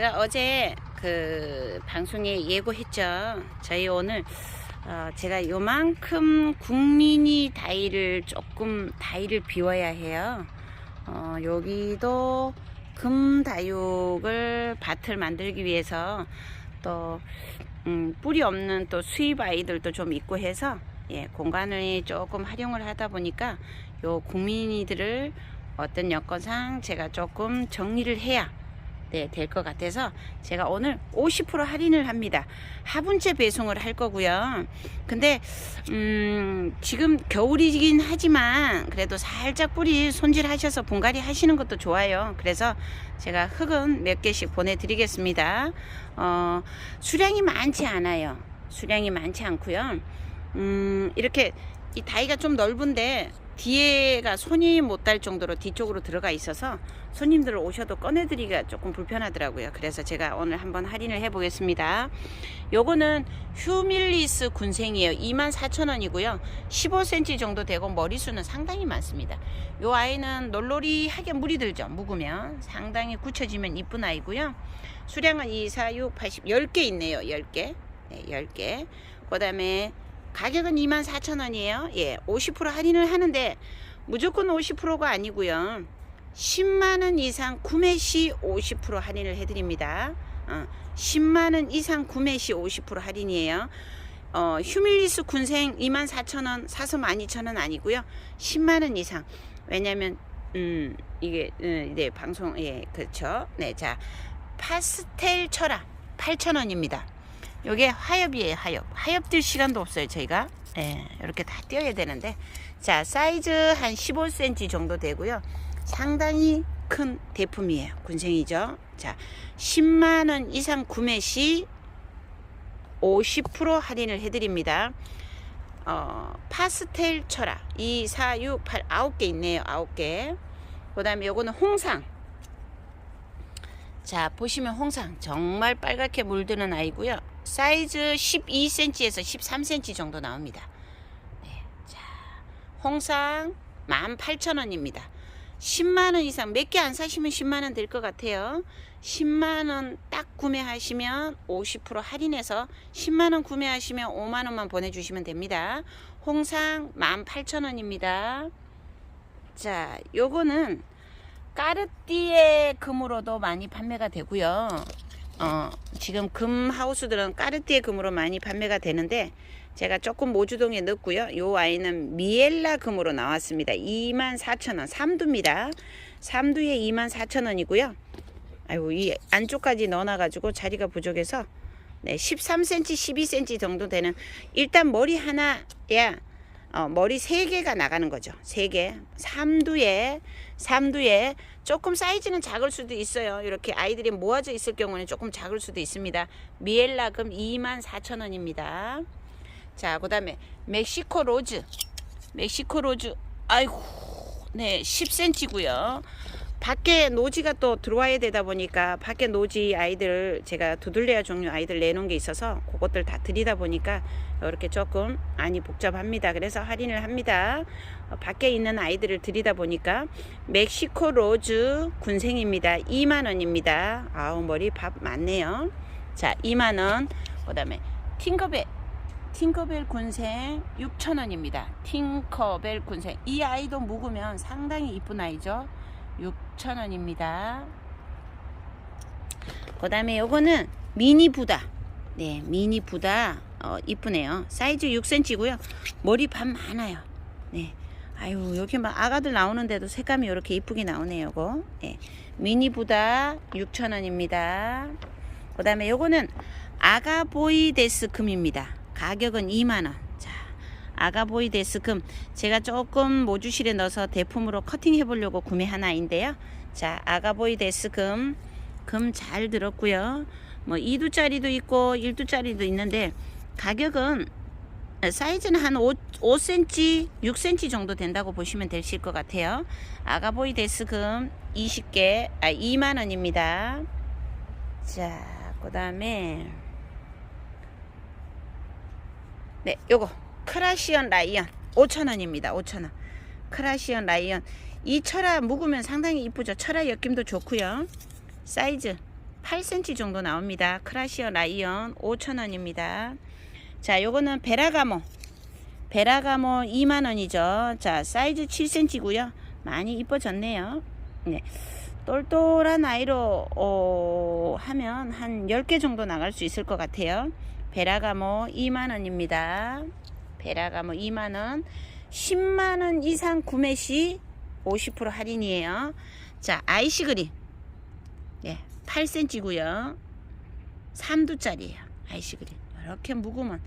제가 어제 그 방송에 예고했죠. 저희 오늘 어, 제가 요만큼 국민이 다이를 조금 다이를 비워야 해요. 어, 여기도 금다육을 밭을 만들기 위해서 또 음, 뿌리 없는 또 수입 아이들도 좀 있고 해서 예, 공간을 조금 활용을 하다 보니까 요 국민이들을 어떤 여건상 제가 조금 정리를 해야 네, 될 것 같아서 제가 오늘 50% 할인을 합니다. 화분째 배송을 할 거고요. 근데 음, 지금 겨울이긴 하지만 그래도 살짝 뿌리 손질하셔서 분갈이 하시는 것도 좋아요. 그래서 제가 흙은 몇 개씩 보내드리겠습니다. 어, 수량이 많지 않아요. 수량이 많지 않고요. 음, 이렇게 이 다이가 좀 넓은데 뒤에가 손이 못달 정도로 뒤쪽으로 들어가 있어서 손님들 오셔도 꺼내드리기가 조금 불편하더라고요. 그래서 제가 오늘 한번 할인을 해보겠습니다. 요거는 휴밀리스 군생이에요. 24,000원이고요. 15cm 정도 되고 머리수는 상당히 많습니다. 요 아이는 놀놀이 하게 물이 들죠. 묵으면 상당히 굳혀지면 이쁜 아이고요. 수량은 2, 4, 6, 80, 10개 있네요. 10개. 네, 10개. 그 다음에 가격은 24,000원이에요. 예, 50% 할인을 하는데 무조건 50%가 아니고요. 10만 원 이상 구매 시 50% 할인을 해드립니다. 어, 10만 원 이상 구매 시 50% 할인이에요. 어, 휴밀리스 군생 24,000원 사서 12,000원 아니고요. 10만 원 이상. 왜냐면 음, 이게 음, 네, 방송 예, 그렇죠. 네, 자. 파스텔 철화 8,000원입니다. 요게 화엽이에요, 화엽. 화엽 들 시간도 없어요, 저희가. 예, 이렇게 다 띄어야 되는데. 자, 사이즈 한 15cm 정도 되고요. 상당히 큰 대품이에요. 군생이죠. 자, 10만원 이상 구매 시 50% 할인을 해드립니다. 어, 파스텔 철화 2, 4, 6, 8, 9개 있네요. 9개. 그 다음에 요거는 홍상. 자, 보시면 홍상 정말 빨갛게 물드는 아이고요. 사이즈 12cm에서 13cm 정도 나옵니다. 네, 자, 홍상 18,000원입니다. 10만원 이상 몇 개 안 사시면 10만원 될 것 같아요. 10만원 딱 구매하시면 50% 할인해서 10만원 구매하시면 5만원만 보내주시면 됩니다. 홍상 18,000원입니다. 자, 요거는 까르띠에 금으로도 많이 판매가 되고요. 어, 지금 금 하우스들은 까르띠에 금으로 많이 판매가 되는데 제가 조금 모주동에 넣고요. 요 아이는 미엘라 금으로 나왔습니다. 24,000원. 삼두입니다. 삼두에 24,000원이고요. 아이고 이 안쪽까지 넣어놔가지고 자리가 부족해서 네, 13cm, 12cm 정도 되는 일단 머리 하나야 어, 머리 세 개가 나가는 거죠. 세 개. 삼두에 삼두에 조금 사이즈는 작을 수도 있어요. 이렇게 아이들이 모아져 있을 경우는 조금 작을 수도 있습니다. 미엘라금 24,000원입니다. 자, 그 다음에 멕시코 로즈. 멕시코 로즈. 아이고. 네, 10cm고요. 밖에 노지가 또 들어와야 되다 보니까 밖에 노지 아이들 제가 두들레아 종류 아이들 내놓은 게 있어서 그것들 다 드리다 보니까 이렇게 조금 많이 복잡합니다. 그래서 할인을 합니다. 어, 밖에 있는 아이들을 드리다 보니까 멕시코 로즈 군생입니다. 2만 원입니다. 아우 머리 밥 많네요. 자, 2만 원. 그 다음에 팅커벨 팅커벨 군생 6,000원입니다. 팅커벨 군생. 이 아이도 묵으면 상당히 이쁜 아이죠. 6,000원입니다. 그 다음에 요거는 미니 부다. 네, 미니 부다. 어, 이쁘네요. 사이즈 6cm고요. 머리 밥 많아요. 네. 아유, 여기 막 아가들 나오는데도 색감이 이렇게 이쁘게 나오네요, 요거. 네. 미니 부다 6,000원입니다. 그 다음에 요거는 아가보이 데스 금입니다. 가격은 2만원. 자, 아가보이 데스금. 제가 조금 모주실에 넣어서 대품으로 커팅해 보려고 구매한 아이인데요. 자, 아가보이 데스금. 금 잘 들었고요. 뭐 2두짜리도 있고 1두짜리도 있는데 가격은 사이즈는 한 5, 5cm, 6cm 정도 된다고 보시면 되실 것 같아요. 아가보이 데스금 20개, 아 2만 원입니다. 자, 그 다음에 네, 요거 크라시언 라이언 5,000원입니다. 5,000원. 크라시언 라이언 이 철화 묵으면 상당히 이쁘죠. 철화 엮임도 좋고요. 사이즈 8cm 정도 나옵니다. 크라시어 라이언 5,000원입니다. 자, 요거는 베라가모. 베라가모 2만원이죠. 자, 사이즈 7cm고요. 많이 이뻐졌네요. 네. 똘똘한 아이로 어, 하면 한 10개 정도 나갈 수 있을 것 같아요. 베라가모 2만원입니다. 베라가모 2만원. 10만원 이상 구매 시 50% 할인이에요. 자, 아이시 그린. 예, 8cm고요. 3두짜리예요. 아이시 그린. 이렇게 묵으면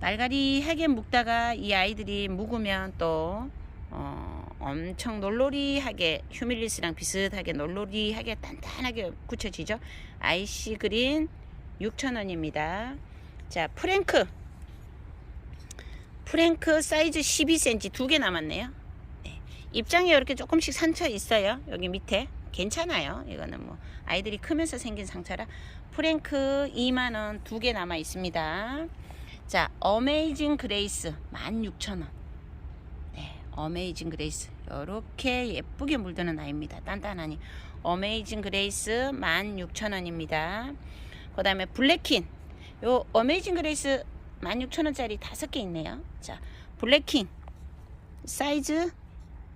말가리하게 묵다가 이 아이들이 묵으면 또 어, 엄청 놀놀이하게 휴밀리스랑 비슷하게 놀놀이하게 단단하게 굳혀지죠. 아이시 그린 6,000원입니다. 자, 프랭크. 프랭크 사이즈 12cm 두 개 남았네요. 네. 입장에 이렇게 조금씩 상처 있어요. 여기 밑에. 괜찮아요. 이거는 뭐 아이들이 크면서 생긴 상처라 프랭크 2만원 두 개 남아 있습니다. 자, 어메이징 그레이스 16,000원. 네, 어메이징 그레이스. 이렇게 예쁘게 물드는 아이입니다. 단단하니. 어메이징 그레이스 16,000원입니다. 그 다음에 블랙킨. 요 어메이징 그레이스 16,000원짜리 다섯 개 있네요. 자, 블랙킹 사이즈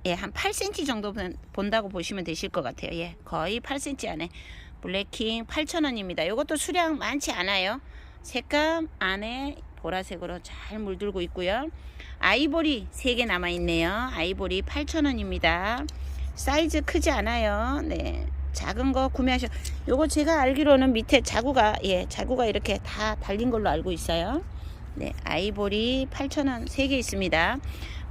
예, 한 8cm 정도 본- 본다고 보시면 되실 것 같아요. 예, 거의 8cm 안에 블랙킹 8,000원입니다. 이것도 수량 많지 않아요. 색감 안에 보라색으로 잘 물들고 있고요. 아이보리 3개 남아 있네요. 아이보리 8,000원입니다. 사이즈 크지 않아요. 네. 작은 거 구매하셔. 요거 제가 알기로는 밑에 자구가 예, 자구가 이렇게 다 달린 걸로 알고 있어요. 네, 아이보리 8,000원 3개 있습니다.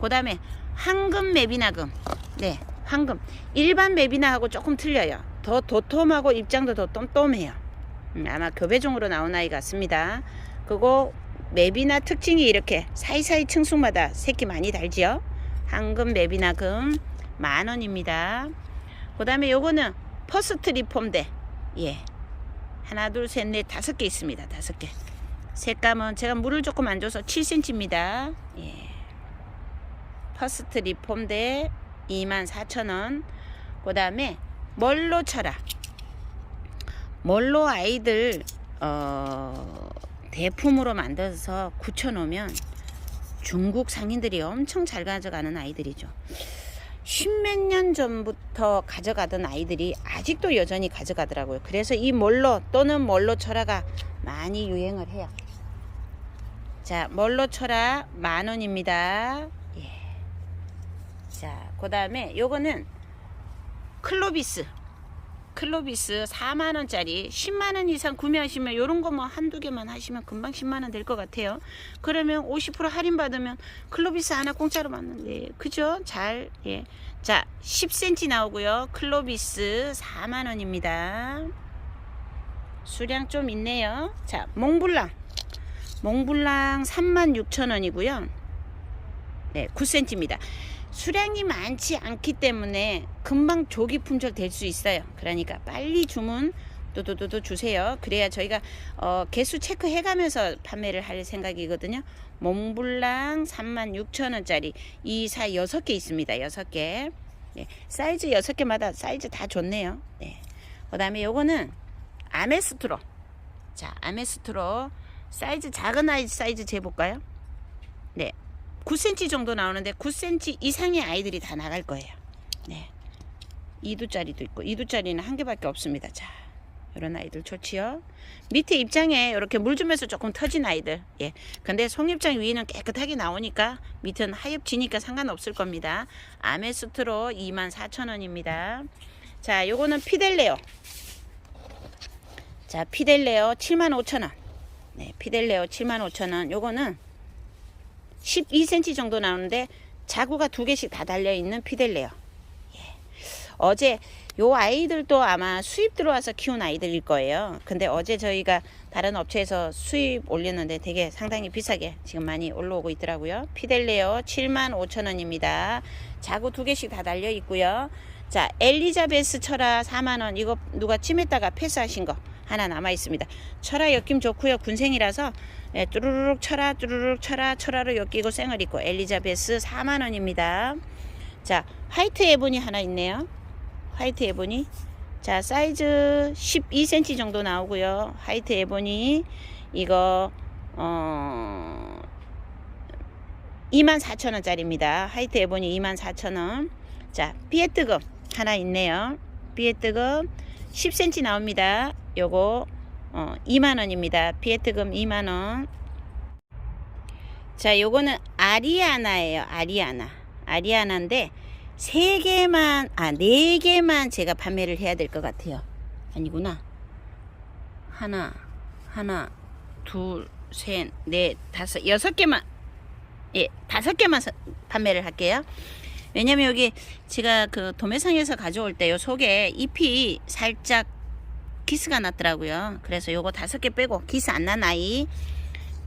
그 다음에 황금 매비나금. 네, 황금. 일반 매비나하고 조금 틀려요. 더 도톰하고 입장도 더 똠똠해요. 음, 아마 교배종으로 나온 아이 같습니다. 그거 매비나 특징이 이렇게 사이사이 층수마다 새끼 많이 달지요. 황금 매비나금 만 원입니다. 그 다음에 요거는 퍼스트 리폼대. 예. 하나, 둘, 셋, 넷, 다섯 개 있습니다. 다섯 개. 색감은 제가 물을 조금 안 줘서 7cm입니다. 예. 퍼스트 리폼대 24,000원. 그 다음에 멀로 쳐라. 멀로 아이들 어, 대품으로 만들어서 굳혀놓으면 중국 상인들이 엄청 잘 가져가는 아이들이죠. 십몇 년 전부터 가져가던 아이들이 아직도 여전히 가져가더라고요. 그래서 이 멀로 또는 멀로 철화가 많이 유행을 해요. 자, 멀로 철화 만 원입니다. 예. 자, 그 다음에 요거는 클로비스. 클로비스 4만 원짜리 10만 원 이상 구매하시면 요런 거 뭐 한두 개만 하시면 금방 10만 원 될 것 같아요. 그러면 50% 할인 받으면 클로비스 하나 공짜로 받는데 그죠? 잘 예. 자, 10cm 나오고요. 클로비스 4만 원입니다. 수량 좀 있네요. 자, 몽블랑. 몽블랑 36,000원이고요. 네, 9cm입니다. 수량이 많지 않기 때문에 금방 조기 품절 될 수 있어요. 그러니까 빨리 주문 또또또또 주세요. 그래야 저희가 어, 개수 체크해 가면서 판매를 할 생각이거든요. 몽블랑 36,000원짜리 2, 4, 6개 있습니다. 6개. 네, 사이즈 6개마다 사이즈 다 좋네요. 네. 그 다음에 요거는 아메스트로. 자, 아메스트로 사이즈 작은 아이 사이즈 재볼까요? 네. 9cm 정도 나오는데 9cm 이상의 아이들이 다 나갈 거예요. 네. 2두짜리도 있고 2두짜리는 한 개밖에 없습니다. 자. 이런 아이들 좋지요. 밑에 입장에 이렇게 물 주면서 조금 터진 아이들. 예. 근데 송입장 위는 깨끗하게 나오니까 밑은 하엽지니까 상관없을 겁니다. 아메스트로 24,000원입니다. 자, 요거는 피델레오. 자, 피델레오 75,000원. 네, 피델레오 75,000원. 요거는 12cm 정도 나오는데 자구가 두 개씩 다 달려 있는 피델레오. 예. 어제 요 아이들도 아마 수입 들어와서 키운 아이들일 거예요. 근데 어제 저희가 다른 업체에서 수입 올렸는데 되게 상당히 비싸게 지금 많이 올라오고 있더라고요. 피델레오 75,000원입니다. 자구 두 개씩 다 달려 있고요. 자, 엘리자베스 철화 4만원. 이거 누가 찜했다가 패스하신 거 하나 남아 있습니다. 철화 엮임 좋고요. 군생이라서 예, 뚜루룩 철화, 뚜루룩 철화, 철화로 엮이고 생을 있고 엘리자베스 4만 원입니다. 자, 화이트 에보니 하나 있네요. 화이트 에보니 자, 사이즈 12cm 정도 나오고요. 화이트 에보니 이거 어 24,000원짜리입니다. 하이트 에보니 24,000원. 자, 비에뜨금 하나 있네요. 비에뜨금 10cm 나옵니다. 요거 어 2만원입니다. 비에뜨금 2만원. 자, 요거는 아리아나예요. 아리아나. 아리아나인데 세 개만 아네 개만 제가 판매를 해야 될 것 같아요. 아니구나. 하나, 하나, 둘, 셋, 넷, 다섯, 여섯 개만 예, 다섯 개만 서- 판매를 할게요. 왜냐면 여기 제가 그 도매상에서 가져올 때 요 속에 잎이 살짝 기스가 났더라고요. 그래서 요거 다섯 개 빼고 기스 안 난 아이.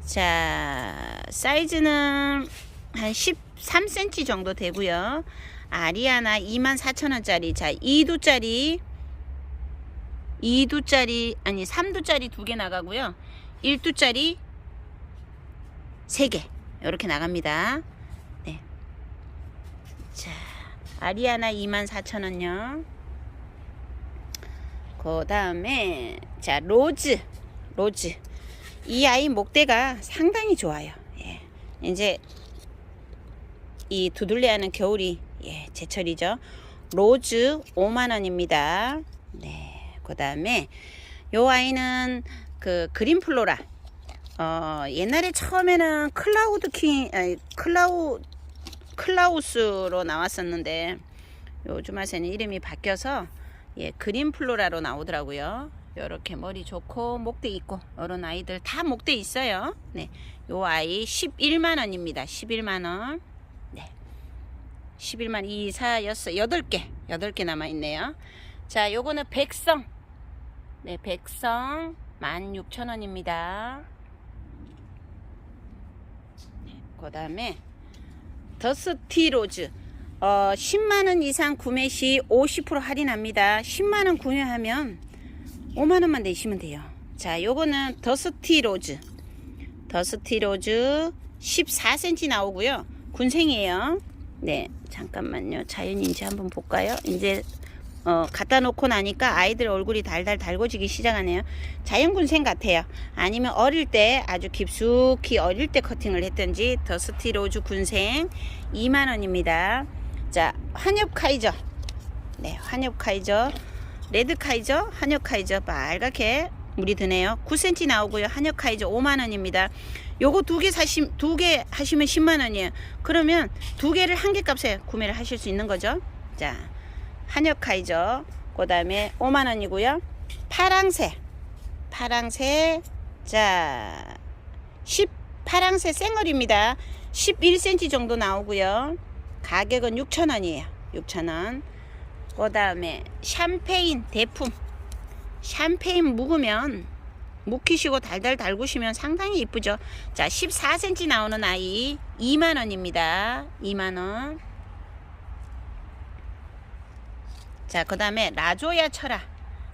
자, 사이즈는 한 13cm 정도 되고요. 아리아나 24,000원짜리. 자, 2두짜리 2두짜리 아니 3두짜리 두 개 나가고요. 1두짜리 3개. 이렇게 나갑니다. 네. 자, 아리아나 24,000원요. 그 다음에, 자, 로즈. 로즈. 이 아이 목대가 상당히 좋아요. 예. 이제, 이 두들레하는 겨울이, 예, 제철이죠. 로즈 5만원입니다. 네. 그 다음에, 요 아이는 그 그린 플로라. 어, 옛날에 처음에는 클라우드 킹, 아니, 클라우, 클라우스로 나왔었는데, 요즘 와서는 이름이 바뀌어서, 예, 그린 플로라로 나오더라고요. 요렇게 머리 좋고, 목대 있고, 요런 아이들 다 목대 있어요. 네. 요 아이 11만 원입니다. 11만 원. 네. 11만 2, 4, 6, 8개. 8개 남아 있네요. 자, 요거는 백성. 네, 백성 16,000원입니다. 그 다음에 더스티 로즈. 어, 10만원 이상 구매 시 50% 할인합니다. 10만원 구매하면 5만원만 내시면 돼요. 자 요거는 더스티 로즈. 더스티 로즈 14cm 나오고요. 군생이에요. 네 잠깐만요. 자연인지 한번 볼까요? 이제 어, 갖다 놓고 나니까 아이들 얼굴이 달달 달궈지기 시작하네요. 자연군생 같아요. 아니면 어릴 때 아주 깊숙이 어릴 때 커팅을 했던지 더스티로즈 군생 2만원입니다. 자, 한엽 카이저. 네, 한엽 카이저. 레드 카이저, 한엽 카이저 빨갛게 물이 드네요. 9cm 나오고요. 한엽 카이저 5만원입니다. 요거 두 개 사시, 두 개 하시면 10만원이에요. 그러면 두 개를 한 개 값에 구매를 하실 수 있는 거죠. 자, 한역카이죠. 그 다음에 5만원이고요. 파랑새. 파랑새. 자, 10, 파랑새 생얼입니다. 11cm 정도 나오고요. 가격은 6,000원이에요. 6,000원. 그 다음에 샴페인 대품. 샴페인 묵으면 묵히시고 달달 달구시면 상당히 이쁘죠. 자, 14cm 나오는 아이 2만원입니다. 2만원. 자, 그 다음에 라조야 철아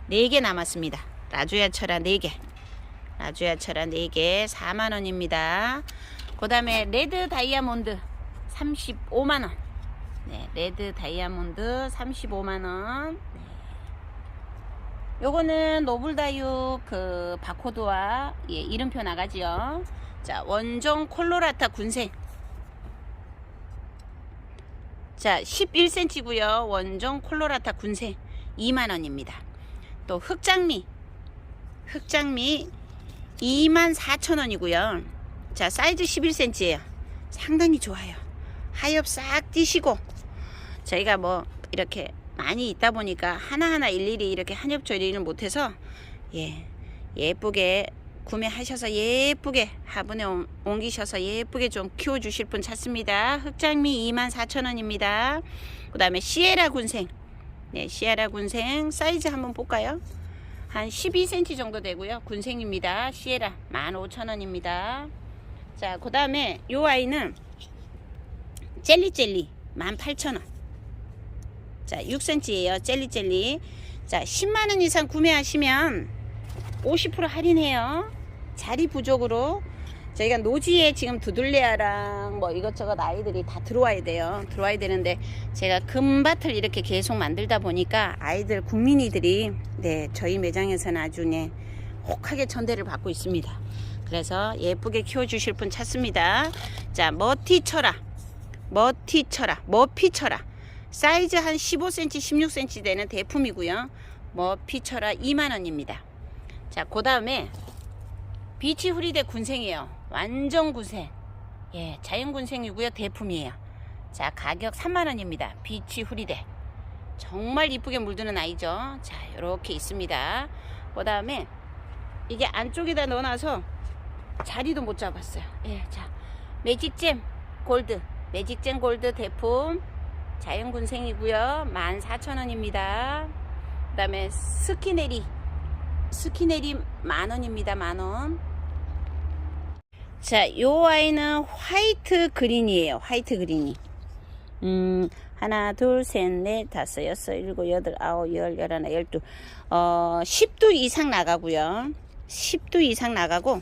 4개 남았습니다. 라조야 철아 4개. 라조야 철아 4개 4만원입니다. 그 다음에 레드 다이아몬드 35만원. 네, 레드 다이아몬드 35만원. 네. 요거는 노블다육 그 바코드와 예, 이름표 나가지요. 자, 원종 콜로라타 군생. 자, 11cm고요. 원종 콜로라타 군생 2만원입니다. 또 흑장미. 흑장미 24,000원이고요. 자, 사이즈 11cm예요. 상당히 좋아요. 하엽 싹 띄시고 저희가 뭐 이렇게 많이 있다 보니까 하나하나 일일이 이렇게 한엽 처리를 못해서 예, 예쁘게 구매하셔서 예쁘게 화분에 옮- 옮기셔서 예쁘게 좀 키워주실 분 찾습니다. 흑장미 24,000원입니다. 그 다음에 시에라 군생. 네, 시에라 군생 사이즈 한번 볼까요? 한 12cm 정도 되고요. 군생입니다. 시에라 15,000원입니다. 자, 그 다음에 요 아이는 젤리젤리 18,000원. 자, 6cm예요. 젤리젤리. 자, 10만원 이상 구매하시면 50% 할인해요. 자리 부족으로 저희가 노지에 지금 두들레아랑 뭐 이것저것 아이들이 다 들어와야 돼요. 들어와야 되는데 제가 금밭을 이렇게 계속 만들다 보니까 아이들 국민이들이 네 저희 매장에서는 아주 네 혹하게 전대를 받고 있습니다. 그래서 예쁘게 키워주실 분 찾습니다. 자 머티 쳐라, 머티 쳐라, 머피 쳐라. 사이즈 한 15cm, 16cm 되는 대품이고요. 머피 쳐라 2만 원입니다. 자, 그 다음에 비치 후리대 군생이에요. 완전 군생. 예, 자연 군생이고요. 대품이에요. 자, 가격 3만 원입니다. 비치 후리대. 정말 이쁘게 물드는 아이죠. 자, 이렇게 있습니다. 그 다음에 이게 안쪽에다 넣어놔서 자리도 못 잡았어요. 예, 자, 매직잼 골드. 매직잼 골드 대품. 자연 군생이고요. 14,000원입니다. 그 다음에 스키네리. 스키네리 만원입니다. 만원. 자, 요 아이는 화이트 그린이에요. 화이트 그린이. 음, 하나, 둘, 셋, 넷, 다섯, 여섯, 일곱, 여덟, 아홉, 열, 열하나, 열두. 어, 10도 이상 나가고요. 10도 이상 나가고.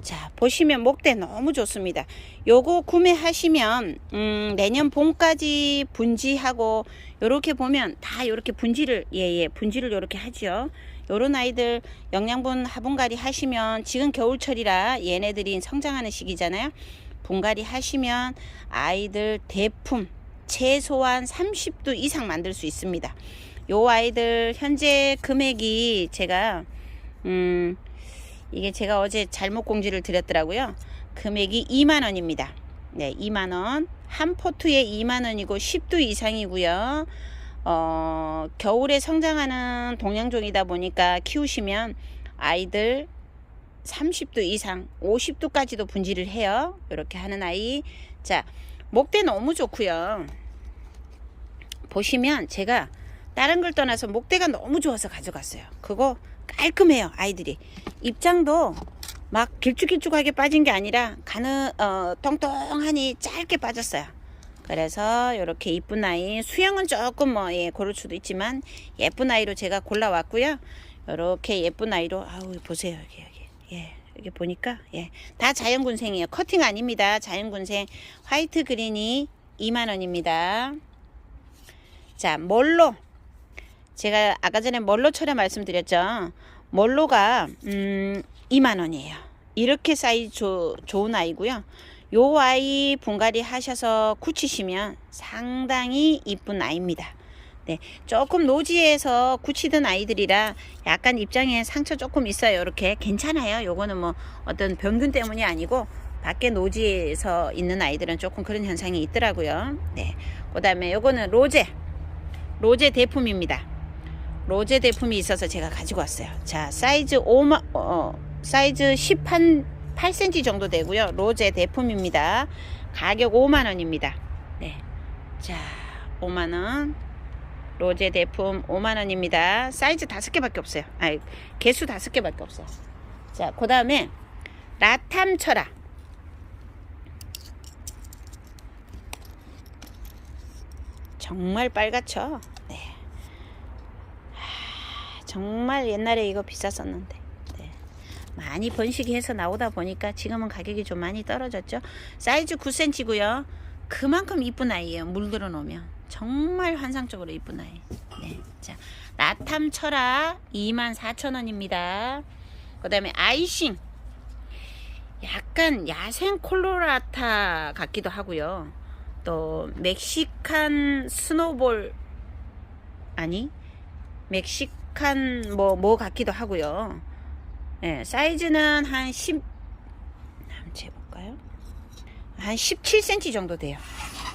자, 보시면 목대 너무 좋습니다. 요거 구매하시면, 음, 내년 봄까지 분지하고, 요렇게 보면 다 요렇게 분지를, 예, 예, 분지를 요렇게 하죠. 요런 아이들 영양분 화분갈이 하시면 지금 겨울철이라 얘네들이 성장하는 시기잖아요. 분갈이 하시면 아이들 대품 최소한 30도 이상 만들 수 있습니다. 요 아이들 현재 금액이 제가 음 이게 제가 어제 잘못 공지를 드렸더라고요. 금액이 2만 원입니다. 네, 2만 원. 한 포트에 2만 원이고 10도 이상이고요. 어, 겨울에 성장하는 동양종이다 보니까 키우시면 아이들 30도 이상, 50도까지도 분지를 해요. 이렇게 하는 아이. 자, 목대 너무 좋고요. 보시면 제가 다른 걸 떠나서 목대가 너무 좋아서 가져갔어요. 그거 깔끔해요, 아이들이. 입장도 막 길쭉길쭉하게 빠진 게 아니라 가는 어, 통통하니 짧게 빠졌어요. 그래서 이렇게 이쁜 아이 수영은 조금 뭐 예, 고를 수도 있지만 예쁜 아이로 제가 골라왔고요. 이렇게 예쁜 아이로 아우 보세요 여기 여기 예 여기 보니까 예 다 자연군생이에요. 커팅 아닙니다. 자연군생 화이트 그린이 2만 원입니다. 자 멀로 제가 아까 전에 멀로 철에 말씀드렸죠. 멀로가 음 2만 원이에요. 이렇게 사이즈 조, 좋은 아이고요. 요 아이 분갈이 하셔서 굳히시면 상당히 이쁜 아이입니다. 네, 조금 노지에서 굳히던 아이들이라 약간 입장에 상처 조금 있어요. 이렇게 괜찮아요. 요거는 뭐 어떤 병균 때문이 아니고 밖에 노지에서 있는 아이들은 조금 그런 현상이 있더라고요. 네, 그다음에 요거는 로제, 로제 대품입니다. 로제 대품이 있어서 제가 가지고 왔어요. 자, 사이즈 5만, 어, 사이즈 10한 8cm 정도 되고요. 로제 대품입니다. 가격 5만원입니다. 네. 자, 5만원. 로제 대품 5만원입니다. 사이즈 5개밖에 없어요. 아 개수 5개밖에 없어요. 자, 그 다음에 라탐 철아. 정말 빨갛죠? 네. 하, 정말 옛날에 이거 비쌌었는데. 많이 번식해서 나오다 보니까 지금은 가격이 좀 많이 떨어졌죠. 사이즈 9cm고요. 그만큼 이쁜 아이예요. 물들어 놓으면 정말 환상적으로 이쁜 아이. 네. 자, 라탐 철아 24,000원입니다. 그 다음에 아이싱 약간 야생 콜로라타 같기도 하고요. 또 멕시칸 스노볼 아니 멕시칸 뭐뭐 뭐 같기도 하고요. 예, 사이즈는 한 10, 한번 재볼까요? 한 17cm 정도 돼요.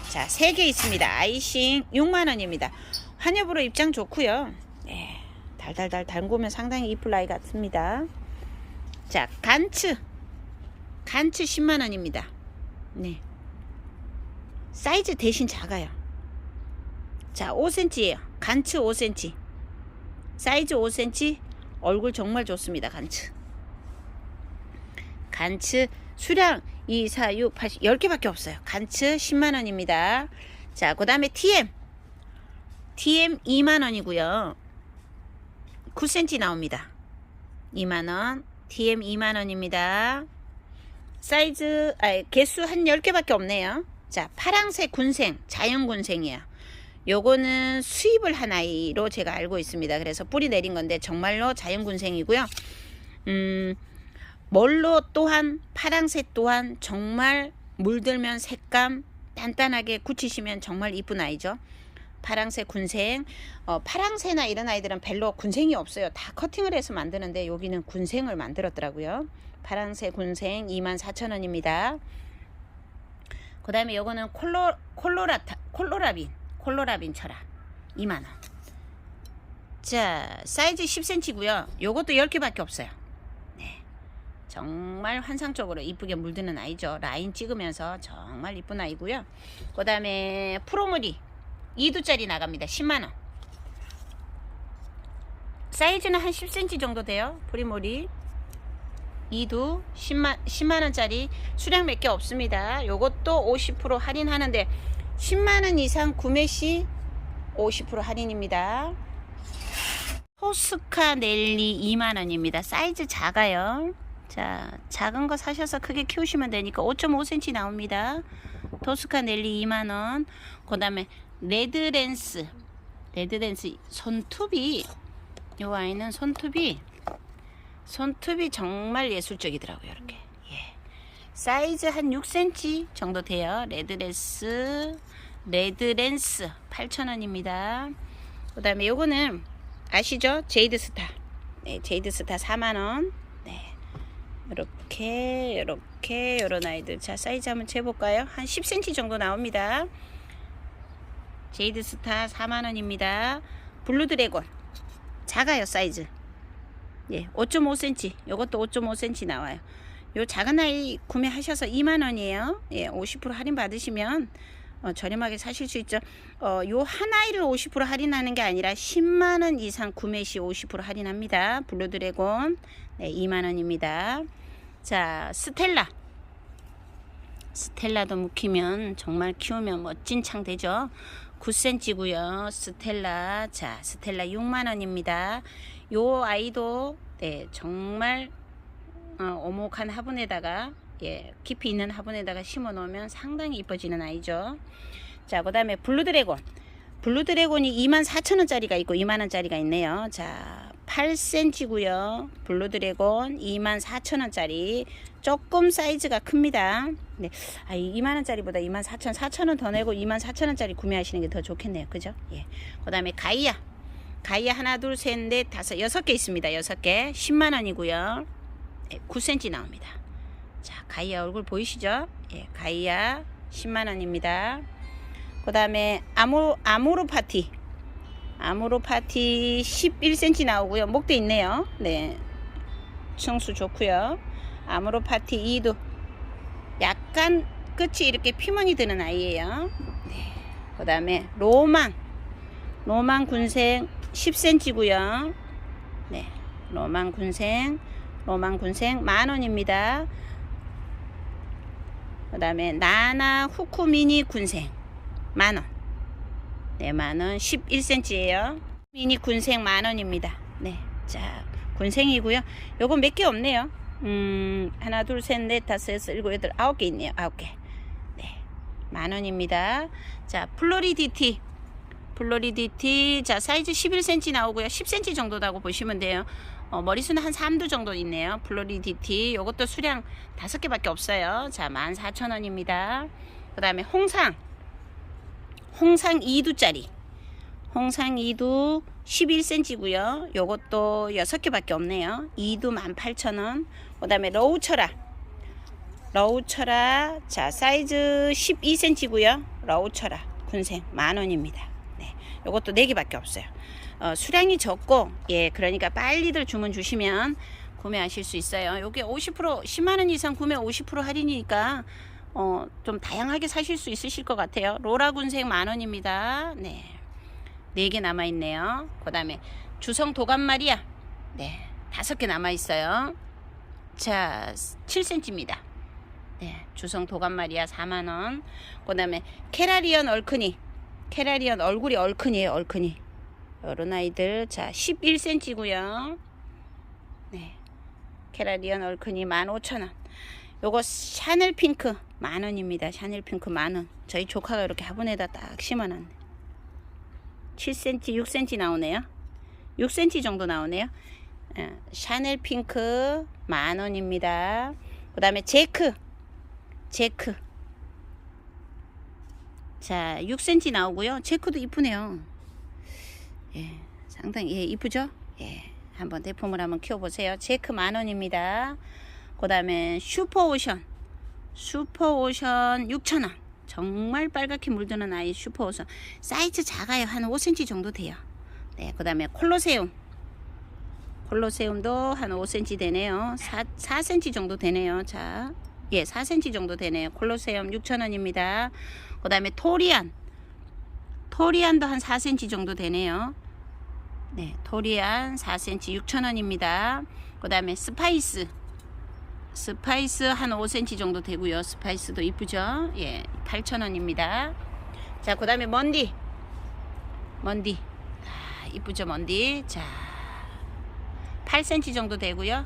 자, 3개 있습니다. 아이싱 6만원입니다. 환엽으로 입장 좋고요 예, 달달달 담그면 상당히 이쁠 아이 같습니다. 자, 간츠. 간츠 10만원입니다. 네. 사이즈 대신 작아요. 자, 5cm예요. 간츠 5cm. 사이즈 5cm. 얼굴 정말 좋습니다. 간츠. 간츠 수량 2, 4, 6, 80, 10개밖에 없어요. 간츠 10만원입니다. 자, 그 다음에 TM. TM 2만원이고요. 9cm 나옵니다. 2만원. TM 2만원입니다. 사이즈, 아, 개수 한 10개밖에 없네요. 자, 파랑색 군생, 자연 군생이에요. 요거는 수입을 한 아이로 제가 알고 있습니다. 그래서 뿌리 내린 건데 정말로 자연 군생이고요. 음, 멀로 또한 파랑색 또한 정말 물들면 색감 단단하게 굳히시면 정말 이쁜 아이죠. 파랑새 군생. 어, 파랑새나 이런 아이들은 별로 군생이 없어요. 다 커팅을 해서 만드는데 여기는 군생을 만들었더라고요. 파랑새 군생 24,000원입니다. 그 다음에 요거는 콜로, 콜로라타, 콜로라빈 콜로라빈 철아 2만원. 자 사이즈 10cm고요. 요것도 10개밖에 없어요. 네 정말 환상적으로 이쁘게 물드는 아이죠 라인 찍으면서 정말 이쁜 아이고요 그 다음에 프로무리 2두짜리 나갑니다. 10만원. 사이즈는 한 10cm 정도 돼요. 프리모리. 2두 10만, 10만원짜리 수량 몇 개 없습니다. 요것도 50% 할인하는데 10만원 이상 구매 시 50% 할인입니다. 호스카 넬리 2만원입니다. 사이즈 작아요. 자, 작은 거 사셔서 크게 키우시면 되니까 5.5cm 나옵니다. 토스카 넬리 2만원. 그 다음에 레드랜스. 레드랜스 손톱이, 요 아이는 손톱이, 손톱이 정말 예술적이더라고요. 이렇게. 예. 사이즈 한 6cm 정도 돼요. 레드랜스, 레드랜스 8,000원입니다. 그 다음에 요거는 아시죠? 제이드 스타. 네, 제이드 스타 4만원. 네. 이렇게, 이렇게, 요런 아이들. 자, 사이즈 한번 재볼까요? 한 10cm 정도 나옵니다. 제이드 스타 4만원입니다. 블루 드래곤. 작아요, 사이즈. 예, 5.5cm. 요것도 5.5cm 나와요. 요 작은 아이 구매하셔서 2만원이에요. 예, 50% 할인 받으시면 어, 저렴하게 사실 수 있죠. 어, 요한 아이를 50% 할인하는 게 아니라 10만 원 이상 구매 시 50% 할인합니다. 블루 드래곤 네, 2만 원입니다. 자, 스텔라. 스텔라도 묵히면 정말 키우면 멋진 창 되죠. 9cm고요. 스텔라. 자, 스텔라 6만 원입니다. 요 아이도 네, 정말 어, 오목한 화분에다가 예, 깊이 있는 화분에다가 심어 놓으면 상당히 이뻐지는 아이죠. 자, 그 다음에 블루 드래곤. 블루 드래곤이 24,000원짜리가 있고 2만 원짜리가 있네요. 자, 8cm고요. 블루 드래곤 24,000원짜리. 조금 사이즈가 큽니다. 네. 아, 2만원짜리보다 24,000원, 4,000원 더 내고 24,000원짜리 구매하시는 게 더 좋겠네요. 그죠? 예. 그 다음에 가이아. 가이아 하나, 둘, 셋, 넷, 다섯, 여섯 개 있습니다. 여섯 개. 10만원이고요. 네, 9cm 나옵니다. 자, 가이아 얼굴 보이시죠? 예, 가이아 10만원입니다. 그 다음에 아모, 아모로 파티. 아모로 파티 11cm 나오고요. 목대 있네요. 네. 청수 좋고요. 아모로 파티 2도 약간 끝이 이렇게 피멍이 드는 아이예요. 네. 그 다음에 로망. 로망 군생 10cm고요. 네. 로망 군생. 로망 군생 만원입니다. 그 다음에 나나 후쿠미니 군생 만원 네 만원 11cm예요. 미니 군생 만원입니다. 네 자 군생이고요. 요거 몇개 없네요. 음 하나 둘 셋 넷 다섯 여섯 일곱 여덟 아홉 개 있네요. 아홉 개 네 만원입니다. 자 플로리디티. 플로리디티. 자 사이즈 11cm 나오고요. 10cm 정도라고 보시면 돼요. 어, 머리수는 한 3두 정도 있네요. 플로리디티. 요것도 수량 5개밖에 없어요. 자, 14,000원입니다. 그 다음에 홍상. 홍상 2두짜리. 홍상 2두 11cm고요. 요것도 6개밖에 없네요. 2두 18,000원. 그 다음에 로우철아. 로우철아. 자, 사이즈 12cm고요. 로우철아. 군생 만원입니다. 네. 요것도 4개밖에 없어요. 어, 수량이 적고 예 그러니까 빨리들 주문 주시면 구매하실 수 있어요. 요게 50% 10만 원 이상 구매 50% 할인이니까 어, 좀 다양하게 사실 수 있으실 것 같아요. 로라 군생 만 원입니다. 네. 네 개 남아 있네요. 그다음에 주성 도감 마리아. 네. 다섯 개 남아 있어요. 자, 7cm입니다. 네. 주성 도감 마리아 4만 원. 그다음에 캐라리언 얼큰이. 캐라리언 얼굴이 얼큰이에요, 얼큰이. 요런 아이들 자 11cm고요 네 캐라리언 얼큰이 15,000원 요거 샤넬 핑크 만 원입니다. 샤넬 핑크 만 원. 저희 조카가 이렇게 화분에다 딱 심어놨네. 7cm, 6cm 나오네요. 6cm 정도 나오네요. 예, 샤넬 핑크 만 원입니다. 그 다음에 제크. 제크. 자, 6cm 나오고요. 제크도 이쁘네요. 예, 상당히 예, 이쁘죠? 예, 한번 대품을 한번 키워보세요. 제크 만 원입니다. 그 다음에 슈퍼오션. 슈퍼오션 6,000원. 정말 빨갛게 물드는 아이 슈퍼오션. 사이즈 작아요. 한 5cm 정도 돼요. 네, 그 다음에 콜로세움. 콜로세움도 한 5cm 되네요. 4, 4cm 정도 되네요. 자, 예, 4cm 정도 되네요. 콜로세움 6,000원입니다. 그 다음에 토리안. 토리안도 한 4cm 정도 되네요. 네, 토리안 4cm 6,000원입니다. 그 다음에 스파이스. 스파이스 한 5cm 정도 되고요. 스파이스도 이쁘죠? 예, 8,000원입니다. 자, 그 다음에 먼디. 먼디. 아, 이쁘죠, 먼디. 자, 8cm 정도 되고요.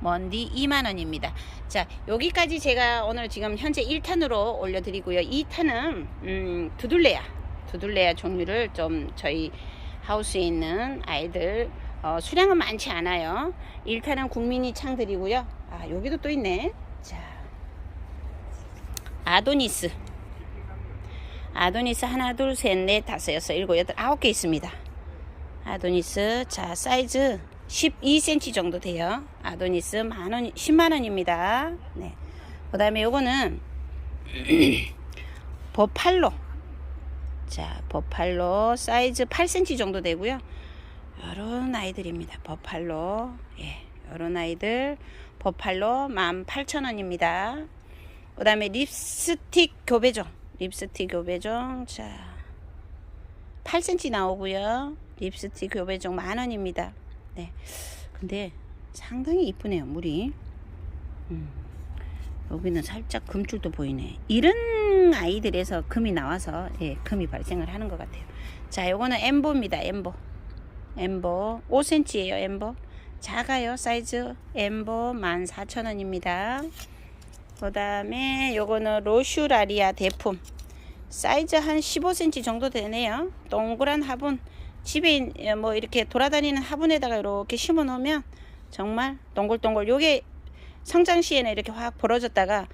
먼디 2만원입니다. 자, 여기까지 제가 오늘 지금 현재 1탄으로 올려드리고요. 2탄은, 음, 두둘레야. 두둘레야 종류를 좀 저희 하우스에 있는 아이들, 어, 수량은 많지 않아요. 1탄은 국민이 창들이고요. 아, 여기도 또 있네. 자, 아도니스. 아도니스 하나, 둘, 셋, 넷, 다섯, 여섯, 일곱, 여덟, 아홉 개 있습니다. 아도니스. 자, 사이즈 12cm 정도 돼요. 아도니스 만원, 10만원입니다. 네. 그 다음에 요거는 버팔로. 자, 버팔로 사이즈 8cm 정도 되고요. 요런 아이들입니다. 버팔로. 예. 요런 아이들. 버팔로 18,000원입니다. 그 다음에 립스틱 교배종. 립스틱 교배종. 자. 8cm 나오고요. 립스틱 교배종 만원입니다. 네. 근데 상당히 이쁘네요, 물이. 음. 여기는 살짝 금줄도 보이네. 이런 아이들에서 금이 나와서 예, 금이 발생을 하는 것 같아요. 자, 요거는 엠보입니다. 엠보. 엠보 5cm예요. 엠보. 작아요. 사이즈 엠보 14,000원입니다. 그 다음에 요거는 로슈라리아 대품. 사이즈 한 15cm 정도 되네요. 동그란 화분. 집에 뭐 이렇게 돌아다니는 화분에다가 이렇게 심어 놓으면 정말 동글동글 요게 성장 시에는 이렇게 확 벌어졌다가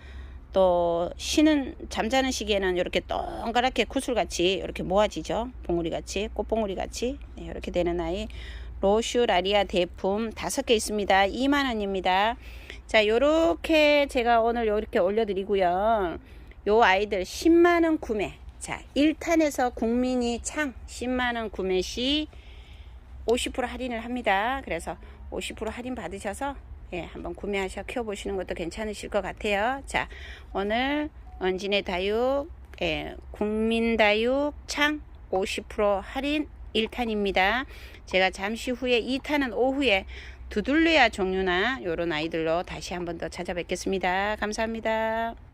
또 쉬는 잠자는 시기에는 이렇게 동그랗게 구슬같이 이렇게 모아지죠 봉우리같이 꽃봉우리같이 네, 이렇게 되는 아이 로슈라리아 대품 다섯 개 있습니다. 2만원입니다. 자 요렇게 제가 오늘 요렇게 올려드리고요. 요 아이들 10만원 구매. 자 1탄에서 국민이 창 10만원 구매 시 50% 할인을 합니다. 그래서 50% 할인 받으셔서 예, 한번 구매하셔 키워보시는 것도 괜찮으실 것 같아요. 자, 오늘 언진의 다육, 예, 국민다육 창 50% 할인 1탄입니다. 제가 잠시 후에 2탄은 오후에 두둘레아 종류나 요런 아이들로 다시 한번 더 찾아뵙겠습니다. 감사합니다.